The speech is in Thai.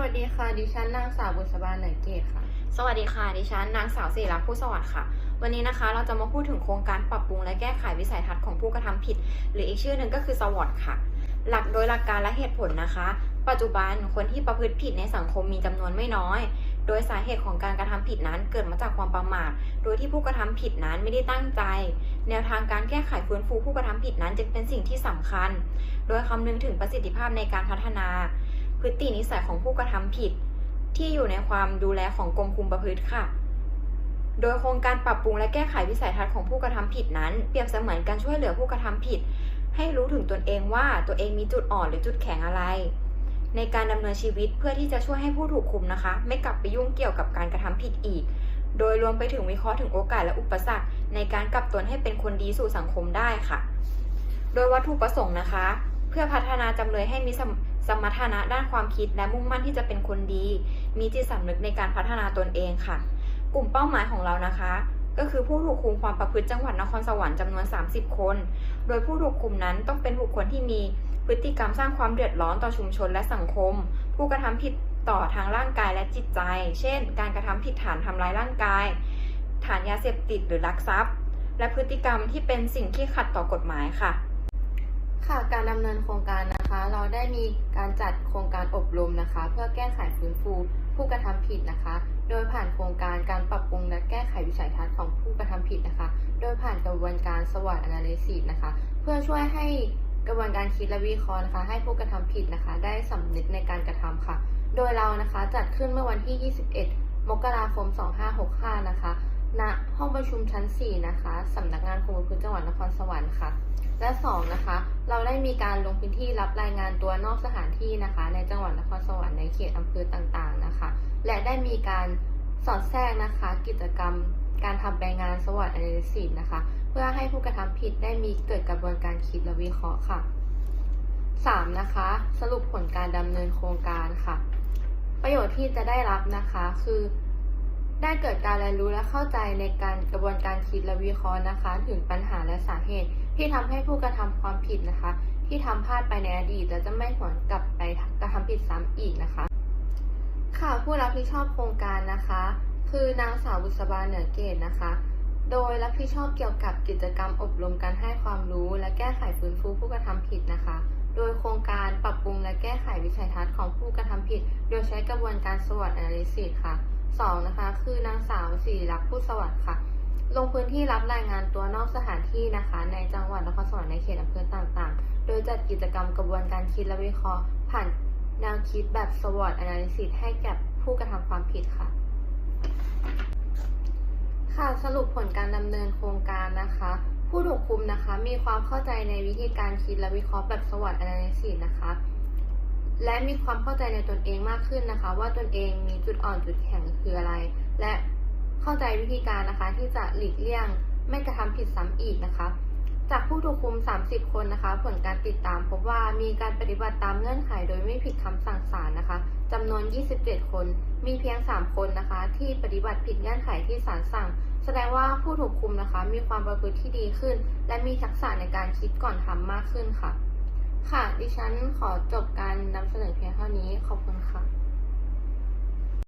วัสดีค่ะ ดิฉันนางสาวบุษบาเหนือเกตค่ะ สวัสดีค่ะ ดิฉันนางสาวศิรักษ์ผู้สวัสดิ์ค่ะ วันนี้นะคะเราจะมาพูดถึงโครงการปรับปรุงและแก้ไขวิสัยทัศน์ของผู้กระทำผิด หรืออีกชื่อหนึ่งก็คือสวอตค่ะ หลักโดยหลักการและเหตุผลนะคะ ปัจจุบันคนที่ประพฤติผิดในสังคมมีจำนวนไม่น้อย โดยสาเหตุของการกระทำผิดนั้นเกิดมาจากความประมาท โดยที่ผู้กระทำผิดนั้นไม่ได้ตั้งใจ แนวทางการแก้ไขฟื้นฟูผู้กระทำผิดนั้นจึงเป็นสิ่งที่สำคัญ โดยคำนึงถึงประสิทธิภาพในการพัฒนา พฤตินิสัยของผู้กระทำผิด ที่อยู่ในความดูแลของกรมคุมประพฤติค่ะ โดยโครงการปรับปรุงและแก้ไขวิสัยทัศน์ของผู้กระทำผิดนั้น เปรียบเสมือนการช่วยเหลือผู้กระทำผิด ให้รู้ถึงตนเองว่าตัวเองมีจุดอ่อนหรือจุดแข็งอะไร ในการดำเนินชีวิตเพื่อที่จะช่วยให้ผู้ถูกคุมนะคะ ไม่กลับไปยุ่งเกี่ยวกับการกระทำผิดอีก โดยรวมไปถึงวิเคราะห์ถึงโอกาสและอุปสรรค ในการกลับตนให้เป็นคนดีสู่สังคมได้ค่ะ โดยวัตถุประสงค์นะคะ พื่อพัฒนาจำเลยให้มีสมรรถนะด้านความคิดและมุ่งมั่นที่จะเป็นคนดี มีจิตสำนึกในการพัฒนาตนเองค่ะ กลุ่มเป้าหมายของเรานะคะ ก็คือผู้ถูกคุมความประพฤติจังหวัดนครสวรรค์จำนวน 30 คน โดยผู้ถูกคุมนั้นต้องเป็นบุคคลที่มีพฤติกรรมสร้างความเดือดร้อนต่อชุมชนและสังคม ผู้กระทำผิดต่อทางร่างกายและจิตใจ เช่น การกระทำผิดฐานทำร้ายร่างกาย ฐานยาเสพติดหรือลักทรัพย์ และพฤติกรรมที่เป็นสิ่งที่ขัดต่อกฎหมายค่ะ ค่ะการดำเนินโครงการนะคะ เราได้มีการจัดโครงการอบรมนะคะ เพื่อแก้ไขฟื้นฟูผู้กระทำผิดนะคะ โดยผ่านโครงการการปรับปรุงและแก้ไขวิสัยทัศน์ของผู้กระทำผิดนะคะ โดยผ่านกระบวนการสวอตแอนาลิซิสนะคะ เพื่อช่วยให้กระบวนการคิดและวิเคราะห์นะคะ ให้ผู้กระทำผิดนะคะ ได้สำนึกในการกระทำค่ะ โดยเรานะคะจัดขึ้นเมื่อวันที่ 21 มกราคม 2565 นะคะณห้องประชุมชั้น 4 นะคะสำนักงานคุมประพฤติจังหวัดนครสวรรค์ค่ะ และ2นะคะเราได้มีการลงพื้นที่รับรายงานตัวนอกสถานที่นะคะ ในจังหวัดนครสวรรค์ในเขตอำเภอต่างๆนะคะ และได้มีการสอดแทรกนะคะ กิจกรรมการทำรายงานสวอตแอนาลิซิสนะคะ เพื่อให้ผู้กระทำผิดได้มีเกิดกระบวนการคิดและวิเคราะห์ค่ะ 3. นะคะ สรุปผลการดำเนินโครงการค่ะ ประโยชน์ที่จะได้รับนะคะคือ ได้เกิดการเรียนรู้และเข้าใจในการกระบวนการคิดและวิเคราะห์นะคะ ถึงปัญหาและสาเหตุ ที่ทำให้ผู้กระทำความผิดนะคะ ที่ทำพลาดไปในอดีตและจะไม่หวนกลับไปกระทำผิดซ้ำอีกนะคะ ค่ะผู้รับผิดชอบโครงการนะคะ คือนางสาวบุษบาเหนือเกตนะคะ โดยรับผิดชอบเกี่ยวกับกิจกรรมอบรมการให้ความรู้ และแก้ไขฟื้นฟูผู้กระทำผิดนะคะ โดยโครงการปรับปรุงและแก้ไขวิสัยทัศน์ของผู้กระทำผิด โดยใช้กระบวนการ SWOT analysis ค่ะ 2. นะคะ คือนางสาวศิริรักษ์ผู้สวัสดิ์ค่ะ ลงพื้นที่รับรายงานตัวนอกสถานที่นะคะ ในจังหวัดนครสวรรค์ในเขตอำเภอต่างๆ โดยจัดกิจกรรมกระบวนการคิดและวิเคราะห์ ผ่านแนวคิดแบบ SWOT analysis ให้แก่ผู้กระทำความผิดค่ะ ค่ะสรุปผลการดำเนินโครงการนะคะ ผู้ถูกคุมนะคะ มีความเข้าใจในวิธีการคิดและวิเคราะห์แบบ SWOT analysis นะคะ และมีความเข้าใจในตนเองมากขึ้นนะคะ ว่าตนเองมีจุดอ่อนจุดแข็งคืออะไร และเข้าใจวิธีการนะคะ ที่จะหลีกเลี่ยงไม่กระทำผิดซ้ำอีกนะคะ จากผู้ถูกคุม 30 คนนะคะ ผลการติดตามพบว่ามีการปฏิบัติตามเงื่อนไขโดยไม่ผิดคำสั่งศาลนะคะจำนวน 27 คน มีเพียง 3 คนนะคะ ที่ปฏิบัติผิดเงื่อนไขที่ศาลสั่ง แสดงว่าผู้ถูกคุมนะคะ มีความประพฤติที่ดีขึ้น และมีทักษะในการคิดก่อนทำมากขึ้นค่ะ ค่ะ ดิฉันขอจบการนำเสนอเพียงเท่านี้ ขอบคุณค่ะ